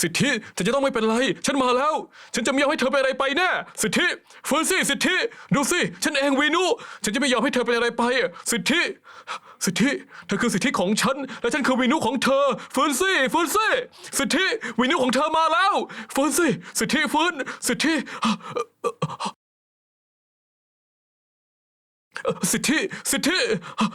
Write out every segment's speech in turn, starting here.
สิทธิเธอจะต้องไม่เป็นไร ฉันมาแล้ว ฉันจะไม่ยอมให้เธอเป็นอะไรไปแน่สิทธิฟื้นสิสิทธิ ดูสิ ฉันเองวีนุฉันจะไม่ยอมให้เธอเป็นอะไรไปอะสิทธิ สิทธิ เธอคือสิทธิของฉัน และฉันคือวีนุของเธอ ฟื้นสิฟื้นสิสิทธิวีนุของเธอมาแล้ว ฟื้นสิสิทธิฟื้น สิทธิสิทธิสิทธิ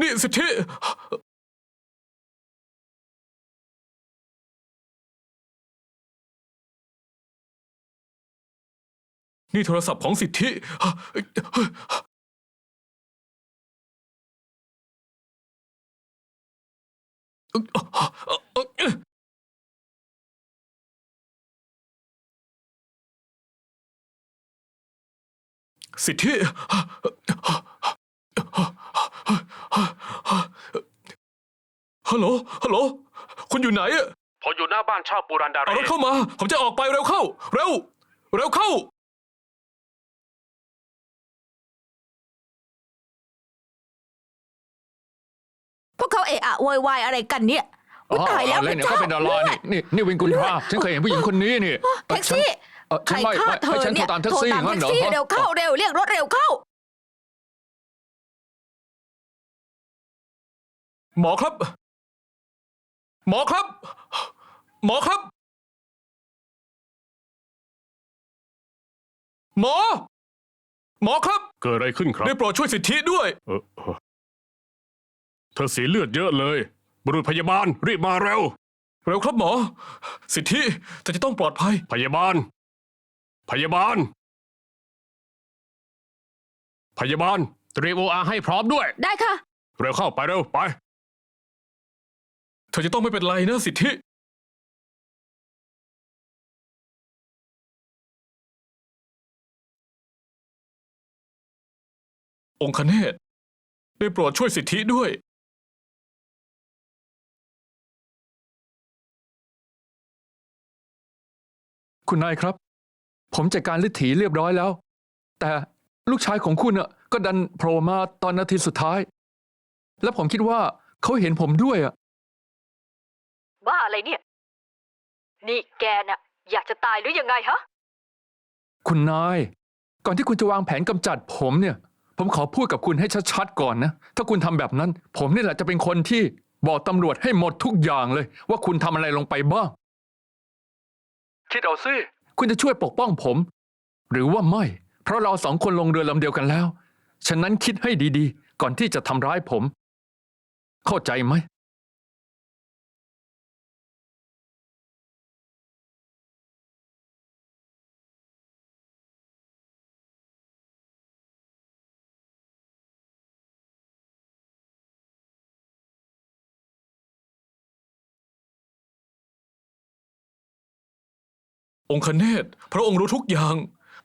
นี่สิทธิ นี่โทรศัพท์ของสิทธิ สิทธิ ฮัลโหล ฮัลโหล คุณอยู่ไหนอะผมอยู่หน้าบ้านเช่าปูรันดาเอารีรถเข้ามา ผมจะออกไปเร็วเข้า เร็ว เร็วเข้า พวกเขาเอะอะโวยวายอะไรกันเนี่ยอุ๊ยตายแล้วเล่นเนี่ยพระเขาเป็นดารานี่นี่นี่วินกุลทราฉันเคยเห็นผู้หญิงคนนี้นี่แท็กซี่เอ่อใคฉัรนไม่ฆ่าไม่เธให้อฉันโทเนี่รยตามแท็กโทรซี่ตามงั้นแท็เหรกอซี่เร็วเข้าเร็วเรียกรถเร็วเข้า หมอครับ หมอครับ หมอครับ หมอ หมอครับ เกิดอะไรขึ้นครับ ได้โปรดช่วยสิทธิด้วย เออเออ เธอเสียเลือดเยอะเลย บุรุษพยาบาลรีบมาเร็ว เร็วครับหมอ สิทธิเธอจะต้องปลอดภัย พยาบาล พยาบาล พยาบาลเตรียมโออาให้พร้อมด้วย ได้ค่ะ เร็วเข้าไปเร็วไป เธอจะต้องไม่เป็นไรนะสิทธิ องค์คเนศได้โปรดช่วยสิทธิด้วย คุณนายครับ ผมจัดการฤทธีเรียบร้อยแล้ว แต่ลูกชายของคุณอะก็ดันโผล่มาตอนนาทีสุดท้าย และผมคิดว่าเขาเห็นผมด้วยอะบ้าอะไรเนี่ย นี่แกน่ะ อยากจะตายหรือยังไงฮะ คุณนาย ก่อนที่คุณจะวางแผนกำจัดผมเนี่ย ผมขอพูดกับคุณให้ชัดๆก่อนนะ ถ้าคุณทำแบบนั้น ผมนี่แหละจะเป็นคนที่บอกตำรวจให้หมดทุกอย่างเลย ว่าคุณทำอะไรลงไปบ้าง คิดเอาซิคุณจะช่วยปกป้องผม หรือว่าไม่ เพราะเราสองคนลงเรือลำเดียวกันแล้ว ฉะนั้นคิดให้ดีๆ ก่อนที่จะทำร้ายผม เข้าใจไหม องค์คเนศพระองค์รู้ทุกอย่าง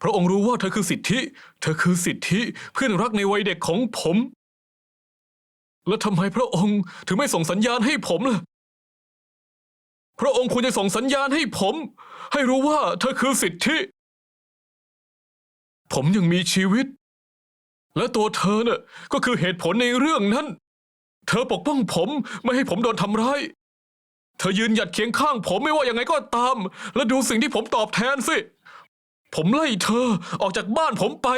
พระองค์รู้ว่าเธอคือสิทธิ เธอคือสิทธิเพื่อนรักในวัยเด็กของผม แล้วทำไมพระองค์ถึงไม่ส่งสัญญาณให้ผมล่ะ พระองค์ควรจะส่งสัญญาณให้ผม ให้รู้ว่าเธอคือสิทธิ ผมยังมีชีวิต และตัวเธอน่ะก็คือเหตุผลในเรื่องนั้น เธอปกป้องผมไม่ให้ผมโดนทำร้าย เธอยืนหยัดเคียงข้างผมไม่ว่าอยังไงก็ตาม และดูสิ่งที่ผมตอบแทนสิ ผมไล่เธอออกจากบ้านผมไป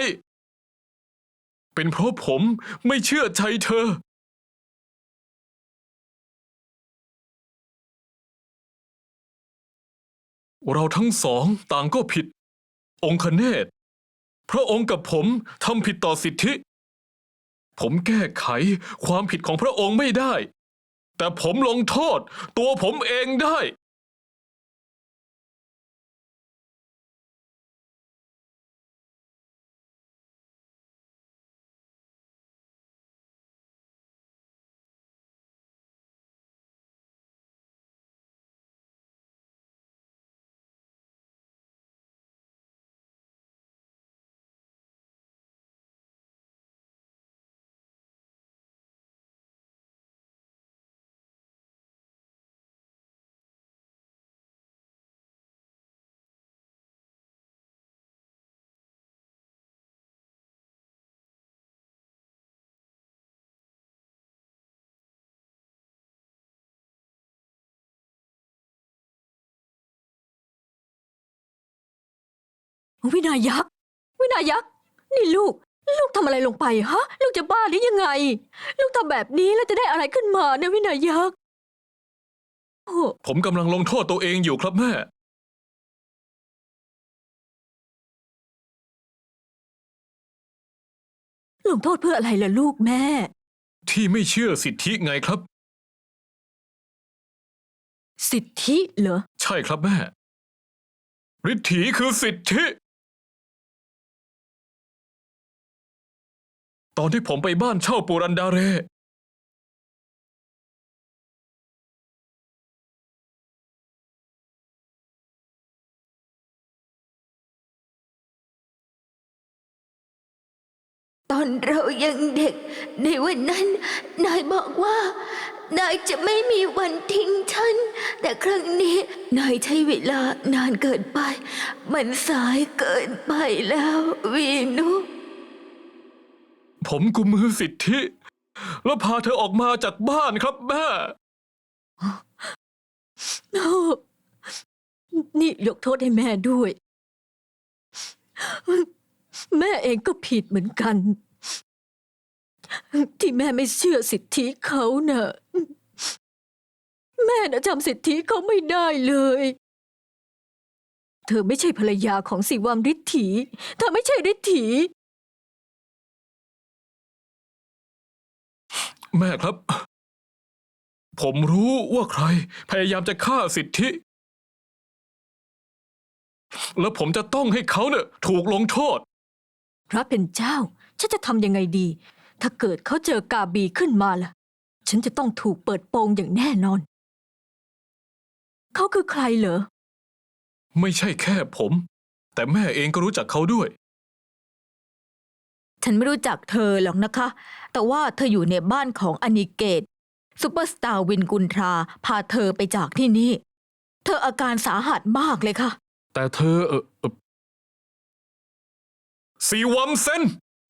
เป็นเพราะผมไม่เชื่อใจเธอ เราทั้งสองต่างก็ผิด องค์คเนศพระองค์กับผมทำผิดต่อสิทธิ ผมแก้ไขความผิดของพระองค์ไม่ได้ แต่ผมลงโทษ ตัวผมเองได้ วินายักษ์ วินายักษ์ นี่ลูก ลูกทำอะไรลงไปฮะ ลูกจะบ้าหรือยังไง ลูกทำแบบนี้แล้วจะได้อะไรขึ้นมาเนี่ยวินายักษ์โอ้ผมกำลังลงโทษตัวเองอยู่ครับแม่ ลงโทษเพื่ออะไรล่ะลูกแม่ ที่ไม่เชื่อสิทธิไงครับ สิทธิเหรอ ใช่ครับแม่ฤทธิคือสิทธิ ตอนที่ผมไปบ้านเช่าปูรันดาเรตอนเรายังเด็ก ในวันนั้น นายบอกว่า นายจะไม่มีวันทิ้งฉัน แต่ครั้งนี้ นายใช้เวลานานเกินไป มันสายเกินไปแล้ว วีนุ ผมกุมมือสิทธิ แล้วพาเธอออกมาจากบ้านครับแม่ โอ้นี่ยกโทษให้แม่ด้วย แม่เองก็ผิดเหมือนกัน ที่แม่ไม่เชื่อสิทธิเขาเน่ะแม่นะจำสิทธิเขาไม่ได้เลย เธอไม่ใช่ภรรยาของสิวัมฤทธีเธอไม่ใช่ฤทธี แม่ครับ ผมรู้ว่าใคร พยายามจะฆ่าสิทธิ แล้วผมจะต้องให้เขาเนี่ยถูกลงโทษ พระเป็นเจ้า ฉันจะทำยังไงดี ถ้าเกิดเขาเจอกาบีขึ้นมาล่ะ ฉันจะต้องถูกเปิดโปงอย่างแน่นอน เขาคือใครเหรอ ไม่ใช่แค่ผม แต่แม่เองก็รู้จักเขาด้วย ฉันไม่รู้จักเธอหรอกนะคะ แต่ว่าเธออยู่ในบ้านของอนิเกตซูเปอร์สตาร์วินกุนทราพาเธอไปจากที่นี่ เธออาการสาหัสมากเลยค่ะ แต่เธอเออเออสีวัมเซน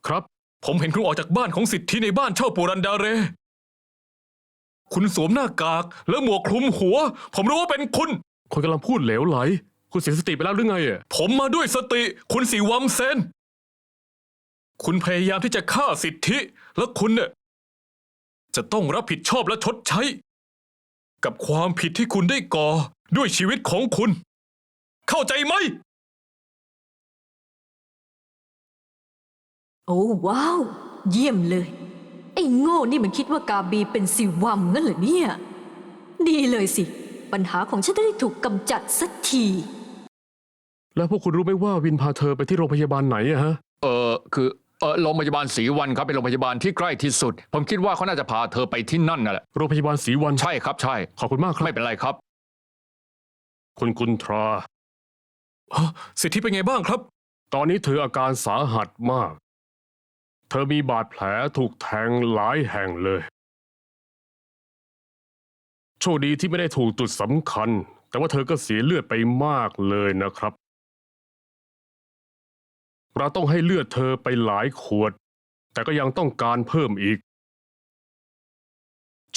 ครับ ผมเห็นคุณออกจากบ้านของสิทธิในบ้านเช่าปูรันดาเร คุณสวมหน้ากาก และหมวกคลุมหัว ผมรู้ว่าเป็นคุณ คนกำลังพูดเหลวไหล คุณเสียสติไปแล้วหรือไงอะผมมาด้วยสติ คุณสีวัมเซน คุณพยายามที่จะฆ่าสิทธิ และคุณเนี่ยจะต้องรับผิดชอบและชดใช้ กับความผิดที่คุณได้ก่อด้วยชีวิตของคุณ เข้าใจไหม โอ้ว้าว เยี่ยมเลย ไอ้โง่นี่มันคิดว่ากาบีเป็นสิวัมงั้นเหรอเนี่ย ดีเลยสิ ปัญหาของฉันจะได้ถูกกำจัดสักที แล้วพวกคุณรู้ไหมว่าวินพาเธอไปที่โรงพยาบาลไหนอะฮะ เออคือ เออโรงพยาบาลศรีวันครับเป็นโรงพยาบาลที่ใกล้ที่สุด ผมคิดว่าเขาน่าจะพาเธอไปที่นั่นนั่นแหละโรงพยาบาลศรีวันใช่ครับใช่ ขอบคุณมากครับไม่เป็นไรครับ คุณกุนทรา สิทธิเป็นไงบ้างครับ ตอนนี้เธออาการสาหัสมาก เธอมีบาดแผลถูกแทงหลายแห่งเลย โชคดีที่ไม่ได้ถูกจุดสำคัญ แต่ว่าเธอก็เสียเลือดไปมากเลยนะครับ เราต้องให้เลือดเธอไปหลายขวด แต่ก็ยังต้องการเพิ่มอีก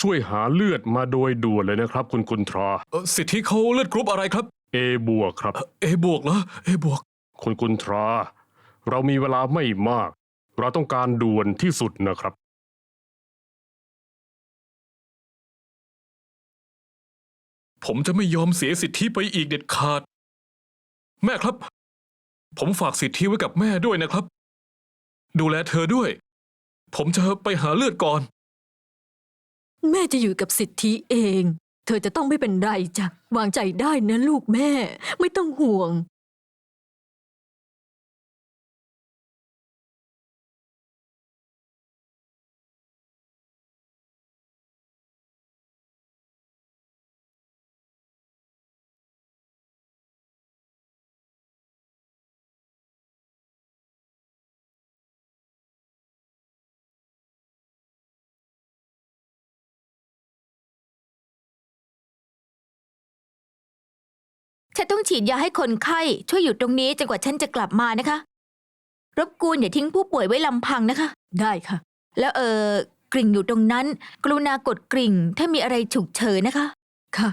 ช่วยหาเลือดมาโดยด่วนเลยนะครับ คุณกุนทรา เอ่อสิทธิเขาเลือดกรุ๊ปอะไรครับเอบวกครับเอบวกเหรอเอบวก คุณกุนทรา เรามีเวลาไม่มาก เราต้องการด่วนที่สุดนะครับ ผมจะไม่ยอมเสียสิทธิไปอีกเด็ดขาด แม่ครับ ผมฝากสิทธิไว้กับแม่ด้วยนะครับ ดูแลเธอด้วย ผมจะไปหาเลือดก่อน แม่จะอยู่กับสิทธิเอง เธอจะต้องไม่เป็นไรจ้ะวางใจได้นะลูกแม่ ไม่ต้องห่วง ฉันต้องฉีดยาให้คนไข้ ช่วยอยู่ตรงนี้จนกว่าฉันจะกลับมานะคะ รบกวนอย่าทิ้งผู้ป่วยไว้ลำพังนะคะ ได้ค่ะ แล้วเออกริ่งอยู่ตรงนั้น กรุณากดกริ่งถ้ามีอะไรฉุกเฉินนะคะ ค่ะ